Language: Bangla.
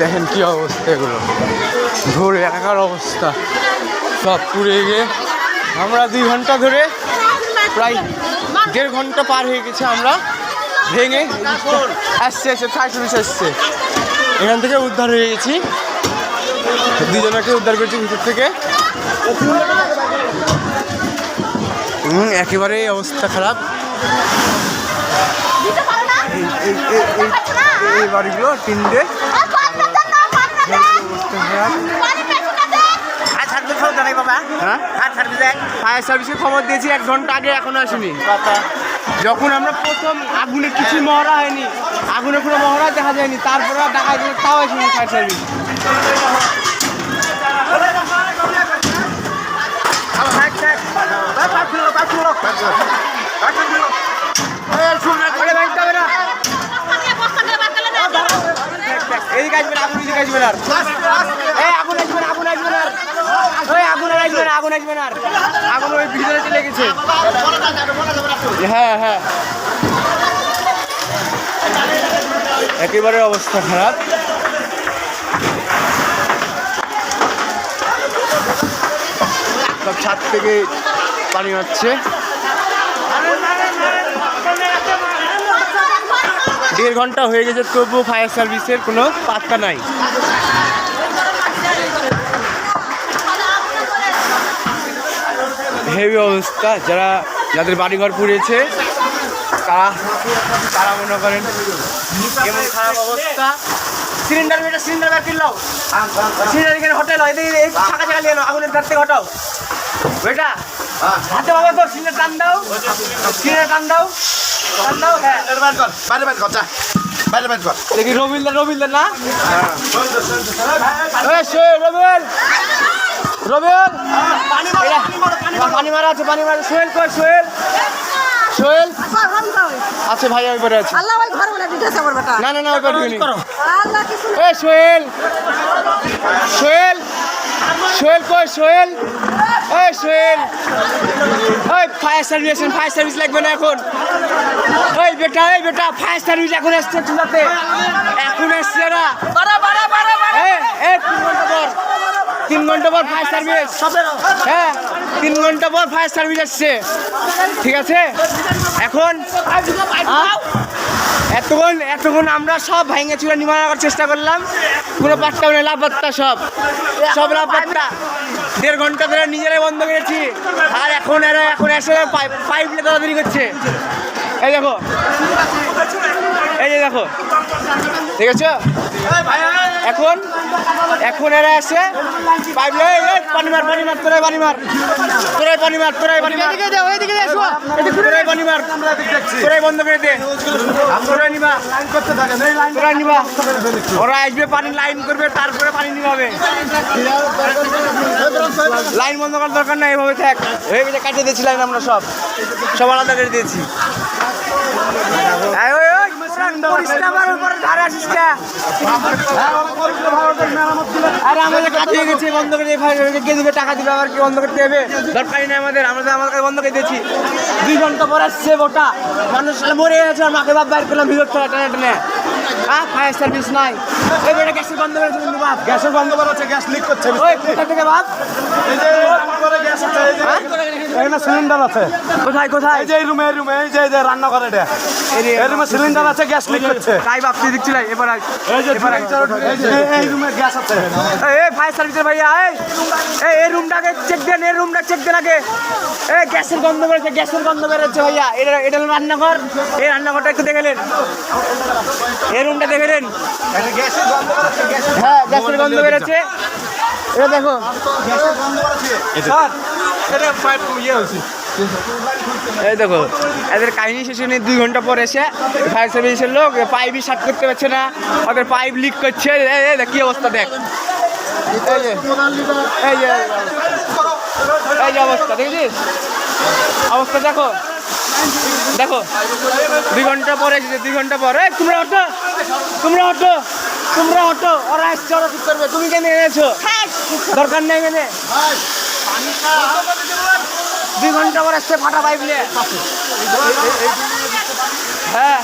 দেখেন কি অবস্থা এগুলো। ধরে একাকার অবস্থা। সব পুড়ে গিয়ে আমরা দুই ঘণ্টা ধরে প্রায় দেড় ঘণ্টা পার হয়ে গেছে আমরা ভেঙে আসছে আসছে ফায়ার সার্ভিস আসছে। এখান থেকে উদ্ধার হয়ে গেছি। দুজনকে উদ্ধার করেছি ভিতর থেকে। হুম একেবারে অবস্থা খারাপ। এই বাড়িগুলো তিনটে ফায়ার সার্ভিসে খবর দিয়েছি এক ঘণ্টা আগে এখনও আসেনি যখন আমরা প্রথম আগুনে কিছু মহড়া হয়নি আগুনে কোনো মহড়া দেখা যায়নি তারপরে দেখা যায় তাও আসেনি ফায়ার সার্ভিস বেরা এদিকে এই, আগুন আসবে আগুন। ওই আগুন আর। আগুন আসবে না। আগুন ওই ভিতরে চলে গেছে। হ্যাঁ হ্যাঁ। একেবারে অবস্থা খারাপ। সব ছাদ থেকে পানি হচ্ছে দেড় ঘণ্টা হয়ে গেছে তবুও ফায়ার সার্ভিসের কোনো পাত্তা নাই। হেভি অবস্থা, যারা যাদের বাড়িঘর পুড়েছে, তারা তারা মনে করেন কেমন খারাপ অবস্থা। সিলিন্ডার মেয়েটা সিলিন্ডার ব্যাগ কিনলাও সিলিন্ডার এখানে হোটেল হয়, এই ফাঁকা জায়গা নিয়ে আগুনের থেকে হটাও। বেটা, হাতে বাবা তো সিলিন্ডার টান দাও। সিলিন্ডার টান দাও। বাইরে বাইরে কর যা বাইরে বাইরে কর দেখি রবিলদা রবিলদা না এই সোহেল রবিল রবিল পানি মারা আছে পানি মারা সোহেল কই সোহেল সোহেল ভাই ওই পারে আছে আল্লাহ ওই ঘর বলে দিতেছে না না না ওই পারে সোহেল সোহেল সোহেল কই সোহেল এই সোহেল ওই ফায়ার সার্ভিস ফায়ার সার্ভিস লাগবে না এখন ওই বেটা এই বেটা ফায়ার সার্ভিস এখন এসছে চুলাতে। এখন এসছে না। বাড়া বাড়া বাড়া বাড়া। এই, এই, তিন ঘণ্টা পর। পর ফায়ার সার্ভিস হ্যাঁ তিন ঘণ্টা পর ফায়ার সার্ভিস আসছে ঠিক আছে? এখন? এতক্ষণ এতক্ষণ আমরা সব ভেঙে নির্মাণ করার চেষ্টা করলাম। কোনো পাত্তা মানে লাপাত্তা সব। সব লাপাত্তা। দেড় ঘণ্টা ধরে নিজেরাই বন্ধ করেছি। আর এখন এরা এখন এসে পাইপ তাড়াতাড়ি করছে। এই দেখো। এই যে দেখো। ঠিক আছে? এখন? এখন এরা আসে পাইপ এই পানি মার পানি মার তোরাই পানি মার। তোরাই পানি মার তোরাই পানি মার। তোরাই পানি মার। তোরাই বন্ধ করে দে। তোরাই নিবা। তোরাই নিবা। ওরা আসবে পানি লাইন করবে তারপরে পানি নিবাবে লাইন বন্ধ করার দরকার নাই এভাবে থাক। গেছে কাটিয়ে দিয়েছি লাইন আমরা সব। সব আলাদা করে দিয়েছি এই, ওই, ওই, করিস না আমার উপরে ধারে আসিস না। আরে আমাদের কাজ হয়ে গেছে বন্ধ করে কে দিবে টাকা দিবে আবার কি বন্ধ করতে হবে? দরকারই নেই আমাদের আমরা তো আমাদের কাছে বন্ধ করে দিয়েছি। দুই ঘণ্টা পর আসছে ওটা মানুষ সালা মরে গেছে আর মাকে বাপ বাইর করলাম টেনে টেনে হ্যাঁ ফায়ার সার্ভিস নাই। এই বেটা গ্যাসের বন্ধ বাপ। গ্যাসের বন্ধ করা গ্যাস লিক করছে ওই কোথা থেকে বাপ? এই যে উপরে গ্যাস আছে এই যে হ্যাঁ? এখানে সিলিন্ডার আছে। কোথায় কোথায়? এই যে রুমে এই রুমে এই যে এই যে রান্না করে এটা। এই রে, রুমে সিলিন্ডার আছে গ্যাস লিক করছে তাই বাপ তুই দেখছিল এবার এই যে এবার এই রুমে গ্যাস আছে। এই, ফায়ার সার্ভিসের ভাইয়া এই। এই এই রুমটাকে চেক দেন এই রুমটা চেক দেন আগে। এই গ্যাসের গন্ধ বেরোচ্ছে গ্যাসের গন্ধ বেরোচ্ছে ভাইয়া। এটা এটা হলো রান্নাঘর। এই রান্নাঘরটা একটু দেখে নেন। এই রুমটা দেখে নেন। হ্যাঁ গ্যাসের গন্ধ বেরোচ্ছে। এটা দেখো। গ্যাসের বন্ধ করা আছে স্যার এটা পাইপ ইয়ে হচ্ছে এই দেখো এদের কাহিনী শেষে নিয়ে দুই ঘণ্টা পর এসে ফায়ার সার্ভিসের লোক পাইপই শার্ট করতে পারছে না ওদের পাইপ লিক করছে কি অবস্থা দেখ। এই যে এই যে অবস্থা দেখেছিস? অবস্থা দেখো দেখো দুই ঘণ্টা পরে এসেছে দুই ঘণ্টা পরে। তোমরা হটো তোমরা হটো তোমরা হটো ওরা এসছে ওরা ঠিক করবে? তুমি কেন এনেছো? দরকার নেই এখানে। দুই ঘণ্টা পর এসছে ফাটা পাইপ নিয়ে। হ্যাঁ।